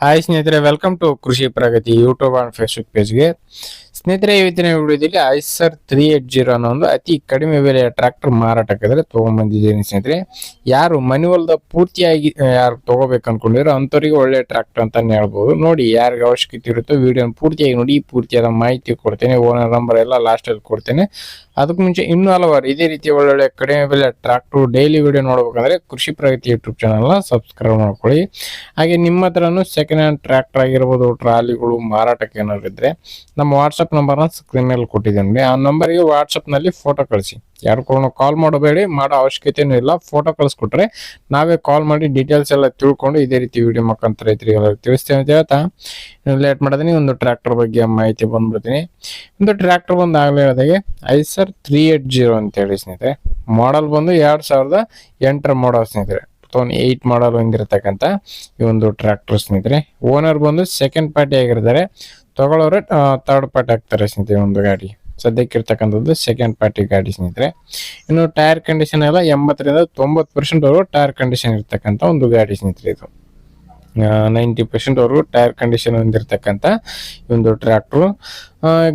Hi ಸ್ನೇಹಿತರೆ welcome to Krishi Pragati YouTube and Facebook ಪೇಜ್ಗೆ ಸ್ನೇಹಿತರೆ ಇವತ್ತಿನ ವಿಡಿಯೋದಲ್ಲಿ ಐಸರ್ ತ್ರೀ ಏಟ್ ಜೀರೋ ಅನ್ನೋ ಒಂದು ಅತಿ ಕಡಿಮೆ ಬೆಲೆಯ ಟ್ರ್ಯಾಕ್ಟರ್ ಮಾರಾಟಕ್ಕಾದ್ರೆ ತೊಗೊಂಬಂದಿದ್ದೀನಿ ಸ್ನೇಹಿತರೆ. ಯಾರು ಮನೆ ಹೊಲದ ಪೂರ್ತಿಯಾಗಿ ಯಾರು ತಗೋಬೇಕು ಅಂದ್ಕೊಂಡಿರೋ ಅಂಥವ್ರಿಗೆ ಒಳ್ಳೆ ಟ್ರ್ಯಾಕ್ಟರ್ ಅಂತಲೇ ಹೇಳ್ಬೋದು. ನೋಡಿ, ಯಾರಿಗೆ ಅವಶ್ಯಕತೆ ಇರುತ್ತೋ ವಿಡಿಯೋನ ಪೂರ್ತಿಯಾಗಿ ನೋಡಿ, ಪೂರ್ತಿಯಾದ ಮಾಹಿತಿ ಕೊಡ್ತೇನೆ ಓನರ್ ನಂಬರ್ ಎಲ್ಲ ಲಾಸ್ಟಲ್ಲಿ ಕೊಡ್ತೇನೆ. ಅದಕ್ಕೆ ಮುಂಚೆ ಇನ್ನೂ ಹಲವಾರು ಇದೇ ರೀತಿ ಒಳ್ಳೊಳ್ಳೆ ಕಡಿಮೆ ಬೆಲೆ ಟ್ರ್ಯಾಕ್ಟ್ರು ಡೈಲಿ ವಿಡಿಯೋ ನೋಡ್ಬೇಕಂದ್ರೆ ಕೃಷಿ ಪ್ರಗತಿ ಯೂಟ್ಯೂಬ್ ಚಾನಲ್ನ ಸಬ್ಸ್ಕ್ರೈಬ್ ಮಾಡ್ಕೊಳ್ಳಿ. ಹಾಗೆ ನಿಮ್ಮ ಹತ್ರನೂ ಸೆಕೆಂಡ್ ಟ್ರ್ಯಾಕ್ಟರ್ ಆಗಿರ್ಬೋದು, ಟ್ರಾಲಿಗಳು, ಮಾರಾಟಕ್ಕೆ ಏನಾದ್ರು ಇದ್ರೆ ನಮ್ಮ ವಾಟ್ಸಪ್ ನಂಬರ್ನ ಸ್ಕ್ರೀನ್ ಮೇಲೆ ಕೊಟ್ಟಿದ್ದೀನಿ. ಆ ನಂಬರ್ಗೆ ವಾಟ್ಸಪ್ನಲ್ಲಿ ಫೋಟೋ ಕಳಿಸಿ. ಯಾರು ಕೂಡ ಕಾಲ್ ಮಾಡಬೇಡಿ, ಮಾಡೋ ಅವಶ್ಯಕತೆಯೂ ಇಲ್ಲ. ಫೋಟೋ ಕಳಿಸ್ಕೊಟ್ರೆ ನಾವೇ ಕಾಲ್ ಮಾಡಿ ಡೀಟೇಲ್ಸ್ ಎಲ್ಲ ತಿಳ್ಕೊಂಡು ಇದೇ ರೀತಿ ವಿಡಿಯೋ ಮುಖಾಂತರ ರೈತರಿಗೆ ತಿಳಿಸ್ತೇವೆ ಅಂತ ಹೇಳ್ತಾ. ಲೇಟ್ ಮಾಡಿದೀನಿ ಒಂದು ಟ್ರ್ಯಾಕ್ಟರ್ ಬಗ್ಗೆ ಮಾಹಿತಿ ಬಂದ್ಬಿಡ್ತೀನಿ. ಒಂದು ಟ್ರ್ಯಾಕ್ಟರ್ ಬಂದು ಆಗಲೇ ಹೇಳಿದಾಗೆ ಐಸರ್ ತ್ರೀ ಏಟ್ ಜೀರೋ ಅಂತ ಹೇಳಿ ಸ್ನೇಹಿತರೆ. ಮಾಡಲ್ ಬಂದು ಎರಡು ಸಾವಿರದ ಎಂಟರ ಮಾಡಲ್ ಸ್ನೇಹಿತರೆ. ಟೂ ಏಯ್ಟ್ ಮಾಡಲ್ ಹೊಂದಿರತಕ್ಕಂಥ ಈ ಒಂದು ಟ್ರ್ಯಾಕ್ಟರ್ ಸ್ನೇಹಿತರೆ. ಓನರ್ ಬಂದು ಸೆಕೆಂಡ್ ಪಾರ್ಟಿ ಆಗಿರ್ತಾರೆ. ತಗೊಳ್ಳೋರು ಥರ್ಡ್ ಪಾರ್ಟಿ ಆಗ್ತಾರೆ ಸ್ನೇಹಿತರೆ ಒಂದು ಗಾಡಿ. ಸದ್ಯಕ್ಕೆ ಇರ್ತಕ್ಕಂಥದ್ದು ಸೆಕೆಂಡ್ ಪಾರ್ಟಿ ಗಾಡಿ ಸ್ನೇಹಿತರೆ. ಇನ್ನು ಟೈರ್ ಕಂಡೀಷನ್ ಎಲ್ಲ ಎಂಬತ್ತರಿಂದ ತೊಂಬತ್ತು ಪರ್ಸೆಂಟ್ ಅವರು ಟೈರ್ ಕಂಡೀಷನ್ ಇರ್ತಕ್ಕಂಥ ಒಂದು ಗಾಡಿ ಸ್ನೇಹಿತರೆ ಇದು. ನೈಂಟಿ ಪರ್ಸೆಂಟ್ ವರೆಗೂ ಟೈರ್ ಕಂಡೀಷನ್ ಹೊಂದಿರತಕ್ಕಂಥ ಒಂದು ಟ್ರ್ಯಾಕ್ಟ್ರು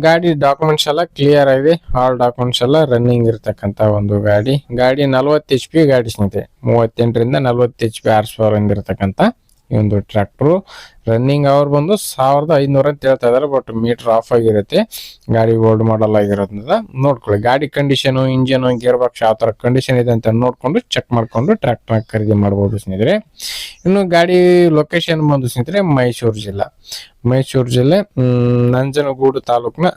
ಗಾಡಿ ಡಾಕ್ಯುಮೆಂಟ್ಸ್ ಎಲ್ಲ ಕ್ಲಿಯರ್ ಆಗಿದೆ. ಆಲ್ ಡಾಕ್ಯುಮೆಂಟ್ಸ್ ಎಲ್ಲ ರನ್ನಿಂಗ್ ಇರತಕ್ಕಂಥ ಒಂದು ಗಾಡಿ. ಗಾಡಿ ನಲವತ್ತು ಎಚ್ ಪಿ ಗಾಡಿ ಸ್ನೇಹಿತರೆ. ಮೂವತ್ತೆಂಟರಿಂದ ನಲವತ್ತು ಎಚ್ ಪಿ ಆರ್ಸ್ ಪವರ್ ಹೊಂದಿರತಕ್ಕಂಥ ಈ ಒಂದು ಟ್ರ್ಯಾಕ್ಟ್ರು ರನ್ನಿಂಗ್ ಅವರ್ ಬಂದು ಸಾವಿರದ ಐನೂರ ಅಂತ ಹೇಳ್ತಾ ಇದ್ದಾರೆ ಬಟ್ ಮೀಟರ್ ಆಫ್ ಆಗಿರುತ್ತೆ. ಗಾಡಿ ಓಲ್ಡ್ ಮಾಡಲ್ ಆಗಿರೋದ್ರಿಂದ ನೋಡ್ಕೊಳ್ಳಿ. ಗಾಡಿ ಕಂಡೀಷನ್ ಇಂಜಿನ್ ಗೇರ್ ಬಾಕ್ಸ್ ಯಾವ ತರ ಕಂಡೀಷನ್ ಇದೆ ಅಂತ ನೋಡ್ಕೊಂಡು ಚೆಕ್ ಮಾಡ್ಕೊಂಡು ಟ್ರ್ಯಾಕ್ಟರ್ ಖರೀದಿ ಮಾಡ್ಬೋದು ಸ್ನೇಹಿತರೆ. ಇನ್ನು ಗಾಡಿ ಲೊಕೇಶನ್ ಬಂದು ಸ್ನೇಹಿತರೆ ಮೈಸೂರು ಜಿಲ್ಲಾ. ಮೈಸೂರು ಜಿಲ್ಲೆ ನಂಜನಗೂಡು ತಾಲೂಕಿನ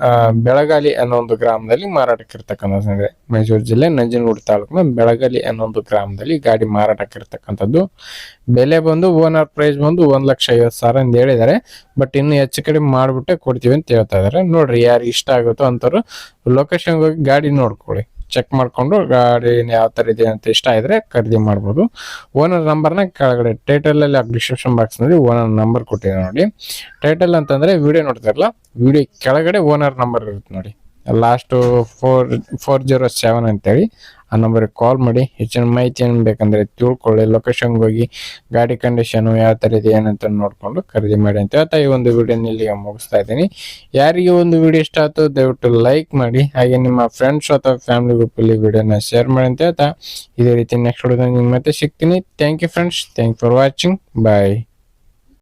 ಬೆಳಗಾಲಿ ಅನ್ನೋ ಒಂದು ಗ್ರಾಮದಲ್ಲಿ ಮಾರಾಟಕ್ಕೆ ಇರ್ತಕ್ಕಂಥ ಸ್ನೇಹಿತರೆ ಮೈಸೂರು ಜಿಲ್ಲೆ, ನಂಜನಗೂಡು ತಾಲೂಕಿನ ಬೆಳಗಾಲಿ ಅನ್ನೋ ಒಂದು ಗ್ರಾಮದಲ್ಲಿ ಗಾಡಿ ಮಾರಾಟಕ್ಕೆ ಇರ್ತಕ್ಕಂಥದ್ದು. ಬೆಲೆ ಬಂದು, ಓನರ್ ಪ್ರೈಸ್ ಬಂದು ಒಂದ್ ಲಕ್ಷ ಐವತ್ತು ಸಾವಿರ ಅಂತ ಹೇಳಿದ್ದಾರೆ. ಬಟ್ ಇನ್ನು ಹೆಚ್ಚು ಕಡಿಮೆ ಮಾಡ್ಬಿಟ್ಟೆ ಕೊಡ್ತೀವಿ ಅಂತ ಹೇಳ್ತಾ ಇದಾರೆ ನೋಡ್ರಿ ಯಾರು ಇಷ್ಟ ಆಗುತ್ತೋ ಅಂತವ್ರು ಲೊಕೇಶನ್ ಹೋಗಿ ಗಾಡಿ ನೋಡ್ಕೊಳ್ಳಿ. ಚೆಕ್ ಮಾಡಿಕೊಂಡು ಗಾಡಿ ಯಾವ ಥರ ಇದೆ ಅಂತ ಇಷ್ಟ ಇದ್ರೆ ಖರೀದಿ ಮಾಡ್ಬೋದು. ಓನರ್ ನಂಬರ್ನ ಕೆಳಗಡೆ ಟೈಟಲಲ್ಲಿ ಡಿಸ್ಕ್ರಿಪ್ಷನ್ ಬಾಕ್ಸ್ನಲ್ಲಿ ಓನರ್ ನಂಬರ್ ಕೊಟ್ಟಿದೆ ನೋಡಿ. ಟೈಟಲ್ ಅಂತಂದರೆ ವಿಡಿಯೋ ನೋಡ್ತಾರಲ್ಲ ವಿಡಿಯೋ ಕೆಳಗಡೆ ಓನರ್ ನಂಬರ್ ಇರುತ್ತೆ ನೋಡಿ. Last four four zero seven ಅಂತೇಳಿ ಆ ನಂಬರ್ಗೆ ಕಾಲ್ ಮಾಡಿ, ಹೆಚ್ಚಿನ ಮಾಹಿತಿ ಏನು ಬೇಕಂದರೆ ತಿಳ್ಕೊಳ್ಳಿ ಲೊಕೇಶನ್ಗೆ ಹೋಗಿ, ಗಾಡಿ ಕಂಡೀಷನು ಯಾವ ಥರ ಇದೆ ಏನಂತ ನೋಡಿಕೊಂಡು ಖರೀದಿ ಮಾಡಿ ಅಂತ ಹೇಳ್ತಾ ಈ ಒಂದು ವಿಡಿಯೋನ ಇಲ್ಲಿಗೆ ಮುಗಿಸ್ತಾ ಇದ್ದೀನಿ. ಯಾರಿಗೆ ಒಂದು ವಿಡಿಯೋ ಇಷ್ಟ ಆಯ್ತು, ದಯವಿಟ್ಟು ಲೈಕ್ ಮಾಡಿ, ಹಾಗೆ ನಿಮ್ಮ ಫ್ರೆಂಡ್ಸ್ ಅಥವಾ ಫ್ಯಾಮಿಲಿ ಗ್ರೂಪಲ್ಲಿ ವಿಡಿಯೋನ ಶೇರ್ ಮಾಡಿ ಅಂತ ಹೇಳ್ತಾ ಇದೇ ರೀತಿ ನೆಕ್ಸ್ಟ್ ವಿಡಿಯೋದಲ್ಲಿ ನಿಮ್ಮ ಮತ್ತೆ ಸಿಗ್ತೀನಿ. Thank you friends thank for watching bye